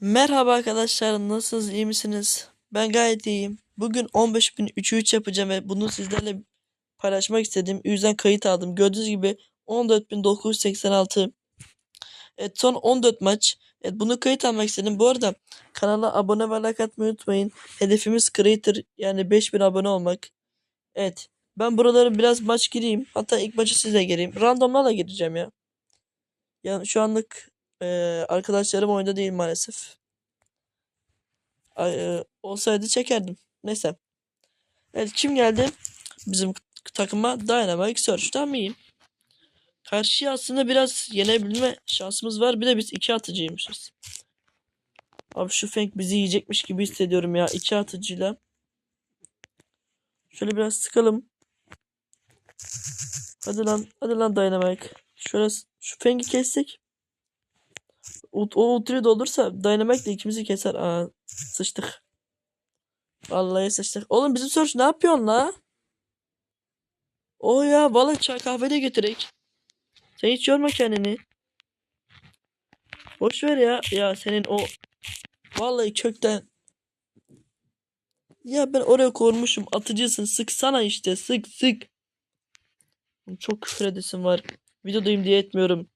Merhaba arkadaşlar, nasılsınız, iyi misiniz? Ben gayet iyiyim. Bugün 15.003 yapacağım ve bunu sizlerle paylaşmak istedim. Yüzden kayıt aldım. Gördüğünüz gibi 14.986. Evet, son 14 maç. Evet, bunu kayıt almak istedim. Bu arada kanala abone ve like atmayı unutmayın. Hedefimiz creator yani 5000 abone olmak. Evet, ben buraları biraz maç gireyim. Hatta ilk maçı size gireyim. Randomlarla gireceğim ya. Yani şu anlık eee, arkadaşlarım oyunda değil maalesef. E, olsaydı çekerdim. Neyse. Evet kim geldi? Bizim takıma Dynamite Search'tan mıyım? Karşıya aslında biraz yenebilme şansımız var. Bir de biz iki atıcıymışız. Abi şu Feng bizi yiyecekmiş gibi hissediyorum ya. iki atıcıyla. Şöyle biraz sıkalım. Hadi lan. Hadi lan Dynamite. Şöyle şu Feng'i kessek. O, o ultriyi de olursa Dynamite de ikimizi keser. Aa, sıçtık. Vallahi sıçtık. Oğlum bizim Search ne yapıyorsun la? O ya vallahi çay kahve de götürek. Sen hiç yorma kendini. Boş ver ya. Ya senin o vallahi kökten. Ya ben oraya kormuşum. Atıcısın. Sıksana işte. Sık sık. Çok küfür edesim var. Videodayım diye etmiyorum.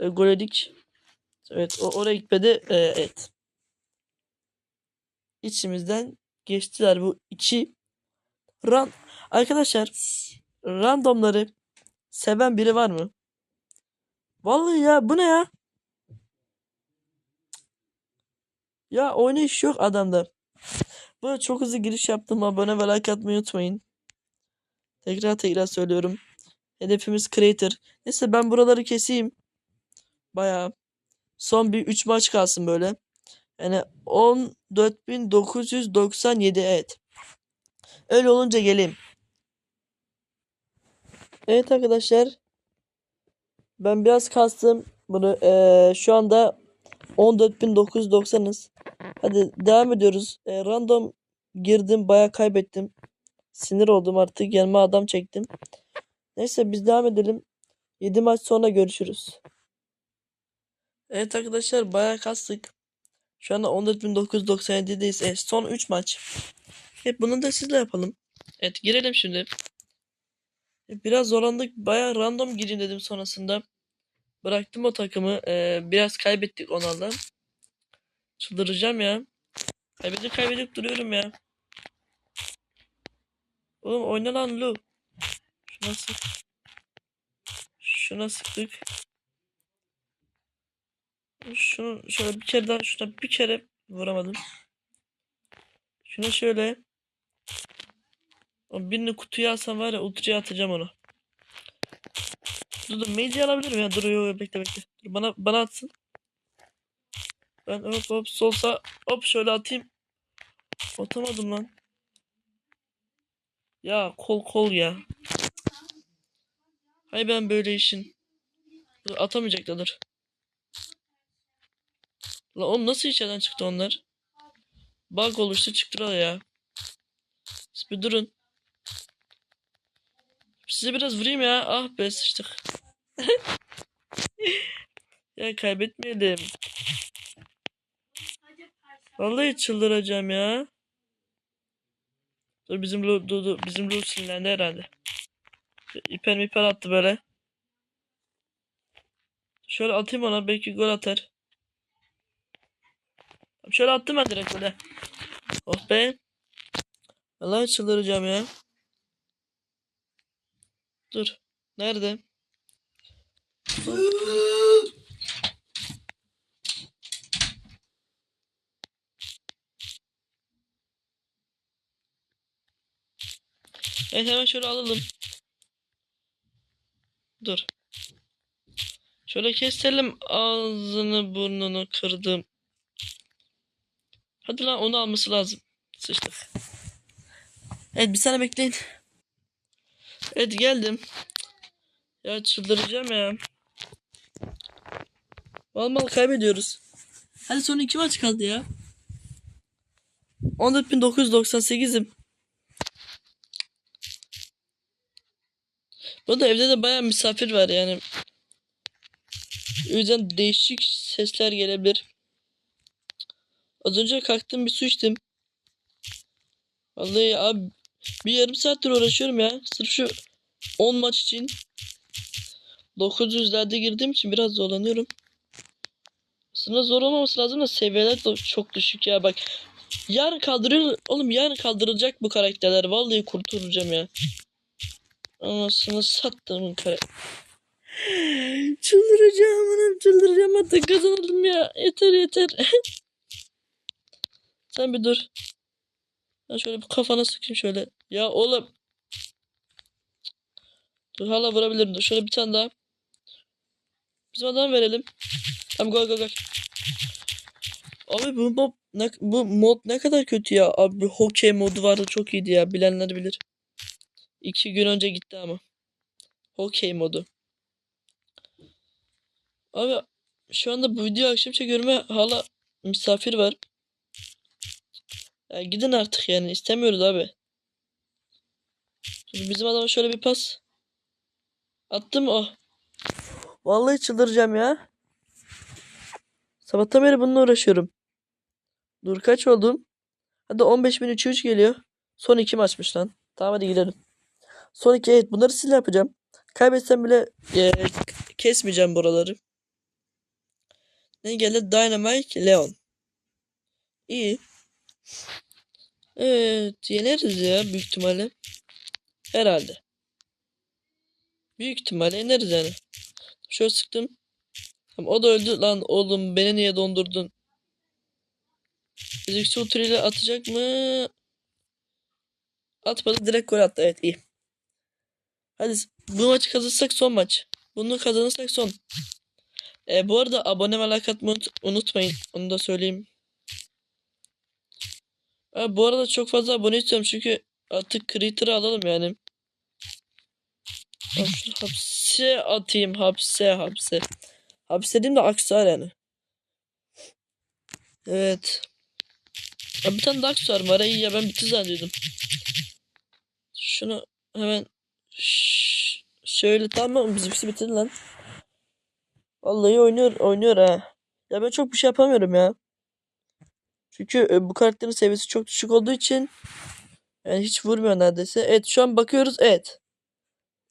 E, gol yedik. Evet o oraya gitmedi. E, evet. İçimizden geçtiler bu iki ran arkadaşlar randomları seven biri var mı? Vallahi ya bu ne ya? Ya oynayış yok adamda. Bu çok hızlı giriş yaptım. Abone ve like atmayı unutmayın. Tekrar tekrar söylüyorum. Hedefimiz creator. Neyse ben buraları keseyim. Bayağı. Son bir 3 maç kalsın böyle. Yani 14.997 evet. Öyle olunca geleyim. Evet arkadaşlar. Ben biraz kastım bunu. Eee, şu anda 14.990'ız. Hadi devam ediyoruz. Eee, random girdim. Bayağı kaybettim. Sinir oldum artık. Yanıma adam çektim. Neyse biz devam edelim. 7 maç sonra görüşürüz. Evet arkadaşlar bayağı kastık. Şu anda 14.997'deyiz. E, son 3 maç. Hep bunu da sizle yapalım. Evet girelim şimdi. E, Biraz zorlandık. Bayağı random gireyim dedim sonrasında. Bıraktım o takımı. E, biraz kaybettik onlarla. Çıldıracağım ya. Kaybedip kaybedip duruyorum ya. Oğlum oyna lan Lu. Şuna sık. Şuna sıktık. Şunu şöyle bir kere daha şuna bir kere vuramadım. Şuna şöyle. O birini kutuya alsam var ya ultraya atacağım onu. Dur dur mage alabilir miyim ya? Dur yok bekle bekle. Dur bana bana atsın. Ben hop hop solsa hop şöyle atayım. Atamadım lan. Ya kol kol ya. Hay ben böyle işin. Dur, atamayacak da dur. La oğlum nasıl içeriden çıktı onlar? Bug oluştu çıktılar ya. Siz bir durun. Size biraz vurayım ya. Ah be sıçtık. Ya kaybetmeyelim. Vallahi çıldıracağım ya. Dur bizim dur, dur, bizim Lu sinirlendi herhalde. İper miper attı böyle. Şöyle atayım ona belki gol atar. Şöyle attım ben direkt böyle. Oh be. Vallahi çıldıracağım ya. Dur. Nerede? Evet hemen şöyle alalım. Dur. Şöyle keselim ağzını burnunu kırdım. Hadi lan onu alması lazım. Sıçtık. Evet bir saniye bekleyin. Evet geldim. Ya çıldıracağım ya. Vallahi kaybediyoruz. Hadi son iki maç kaldı ya. 14.998'im. Bu da evde de bayağı misafir var yani. O yüzden değişik sesler gelebilir. Az önce kalktım bir su içtim. Vallahi abi bir yarım saattir uğraşıyorum ya. Sırf şu 10 maç için. 900'lerde girdiğim için biraz zorlanıyorum. Aslında zor olmaması lazım da seviyeler de çok düşük ya bak. Yarın kaldırıyor oğlum yarın kaldırılacak bu karakterler. Vallahi kurtulacağım ya. Anasını sattım kare. Çıldıracağım anam çıldıracağım artık kazanalım ya. Yeter yeter. Sen bir dur. Ben şöyle bir kafana sıkayım şöyle. Ya oğlum. Dur hala vurabilirim. Dur şöyle bir tane daha. Bizim adama verelim. Tamam gol gol gol. Abi bu mod ne, bu mod ne kadar kötü ya. Abi bir hokey modu vardı çok iyiydi ya. Bilenler bilir. İki gün önce gitti ama. Hokey modu. Abi şu anda bu video akşam çekiyorum ve hala misafir var. Ya gidin artık yani istemiyoruz abi. Dur, Bizim adama şöyle bir pas. Attım o. Vallahi çıldıracağım ya. Sabahtan beri bununla uğraşıyorum. Dur kaç oldum? Hadi 15.303 geliyor. Son iki maçmış lan. Tamam hadi gidelim. Son iki evet bunları sizinle yapacağım. Kaybetsem bile e, kesmeyeceğim buraları. Ne geldi? Dynamite Leon. İyi. Evet yeneriz ya büyük ihtimalle. Herhalde. Büyük ihtimalle yeneriz yani. Şöyle sıktım. O da öldü lan oğlum beni niye dondurdun? Fizikçi ile atacak mı? Atmadı direkt gol attı evet iyi. Hadi bu maçı kazanırsak son maç. Bunu kazanırsak son. E, bu arada abone ve like atmayı unut- unutmayın. Onu da söyleyeyim. Ha, bu arada çok fazla abone istiyorum çünkü artık Creator'ı alalım yani. Hapse atayım hapse hapse. Hapse de aksar yani. Evet. Ya bir tane daha aksar var. İyi ya ben bitti zannediyordum. Şunu hemen Ş- şöyle tamam bizimkisi bitirdi lan. Vallahi oynuyor oynuyor ha. Ya ben çok bir şey yapamıyorum ya. Çünkü e, bu karakterin seviyesi çok düşük olduğu için yani hiç vurmuyor neredeyse. Evet şu an bakıyoruz. Evet.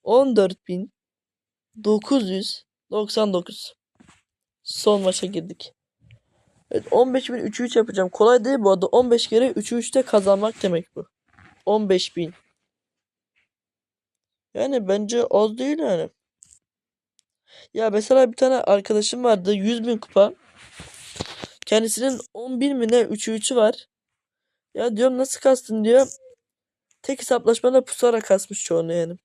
14.999. Son maça girdik. Evet 15.000 3'ü 3 yapacağım. Kolay değil bu arada. 15 kere 3'ü 3'te kazanmak demek bu. 15.000. Yani bence az değil yani. Ya mesela bir tane arkadaşım vardı 100 bin kupa. Kendisinin 10 bin mi ne 3'ü 3'ü var. Ya diyorum nasıl kastın diyor. Tek hesaplaşmada pusarak kasmış çoğunu yani.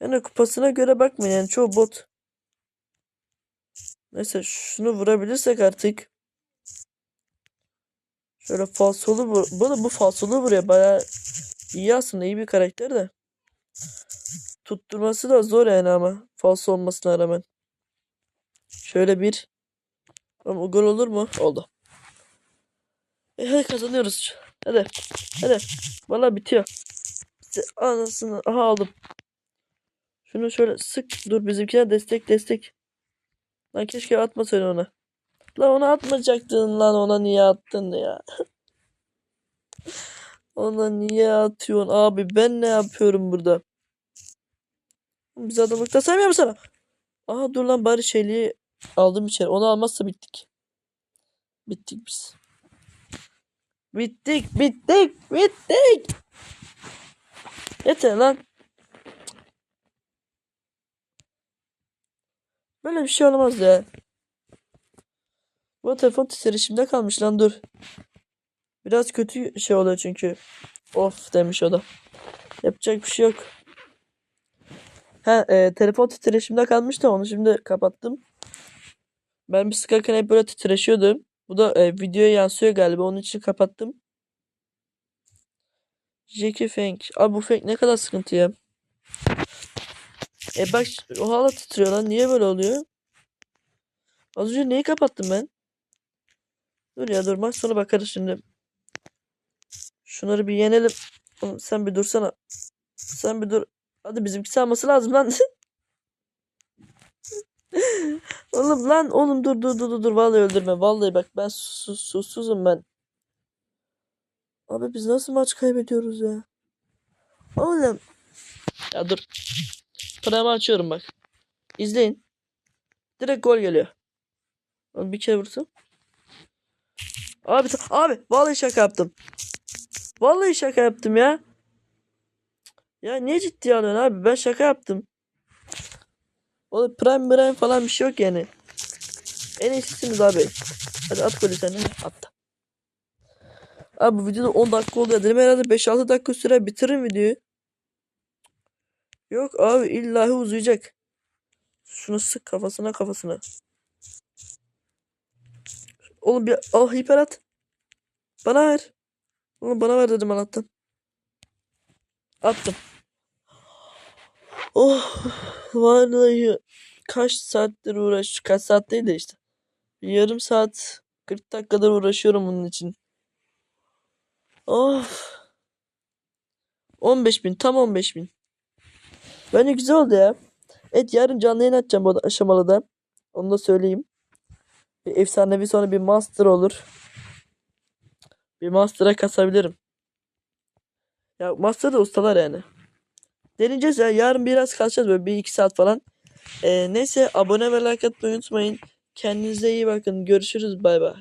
Yani kupasına göre bakmayın yani çoğu bot. Neyse şunu vurabilirsek artık. Şöyle falsolu vur. Bu da bu falsolu vuruyor. Bayağı iyi aslında iyi bir karakter de. Tutturması da zor yani ama. Falso olmasına rağmen. Şöyle bir. Ama o gol olur mu? Oldu. E hadi kazanıyoruz. Hadi. Hadi. Valla bitiyor. Anasını. Aha aldım. Şunu şöyle sık. Dur bizimkine destek destek. Lan keşke atmasaydın ona. Lan ona atmayacaktın lan ona niye attın ya? Ona niye atıyorsun abi ben ne yapıyorum burada? Biz adamlıkta saymıyor mu sana? Aha dur lan bari şeyliği aldım içeri. Onu almazsa bittik. Bittik biz. Bittik bittik bittik. Yeter lan. Böyle bir şey olamaz ya. Bu telefon titreşimde kalmış lan dur. Biraz kötü şey oluyor çünkü. Of demiş o da. Yapacak bir şey yok. Ha e, telefon titreşimde kalmıştı onu şimdi kapattım. Ben bir sıkarken hep böyle titreşiyordu. Bu da e, videoya yansıyor galiba onun için kapattım. Jackie Fang. Abi bu Fang ne kadar sıkıntı ya. E bak o hala titriyor lan. Niye böyle oluyor? Az önce neyi kapattım ben? Dur ya dur maç sonu bakarız şimdi. Şunları bir yenelim. Oğlum sen bir dursana. Sen bir dur. Hadi bizimkisi alması lazım lan. Oğlum lan oğlum dur dur dur dur vallahi öldürme vallahi bak ben sus, susuzum ben. Abi biz nasıl maç kaybediyoruz ya? Oğlum. Ya dur. Paramı açıyorum bak. İzleyin. Direkt gol geliyor. Oğlum bir kere vursam. Abi abi vallahi şaka yaptım. Vallahi şaka yaptım ya. Ya niye ciddiye alıyorsun abi? Ben şaka yaptım. Oğlum prime prime falan bir şey yok yani. En iyisisiniz abi. Hadi at golü sen. At. Abi bu videoda 10 dakika oluyor. Dedim herhalde 5-6 dakika süre bitiririm videoyu. Yok abi illahi uzayacak. Şunu sık kafasına kafasına. Oğlum bir al hiper at. Bana ver. Oğlum bana ver dedim Allah'tan. Attım. Oh vallahi kaç saattir uğraş kaç saat değil de işte. Yarım saat 40 dakikadır uğraşıyorum bunun için. Of. 15 bin tam 15 bin. Bence güzel oldu ya. Evet yarın canlı yayın açacağım bu aşamalı da. Onu da söyleyeyim. Bir efsanevi sonra bir master olur. Bir master'a kasabilirim. Ya master da ustalar yani. Deneyeceğiz ya. Yarın biraz kalacağız böyle bir iki saat falan. Ee, neyse abone ve like atmayı unutmayın. Kendinize iyi bakın. Görüşürüz. Bay bay.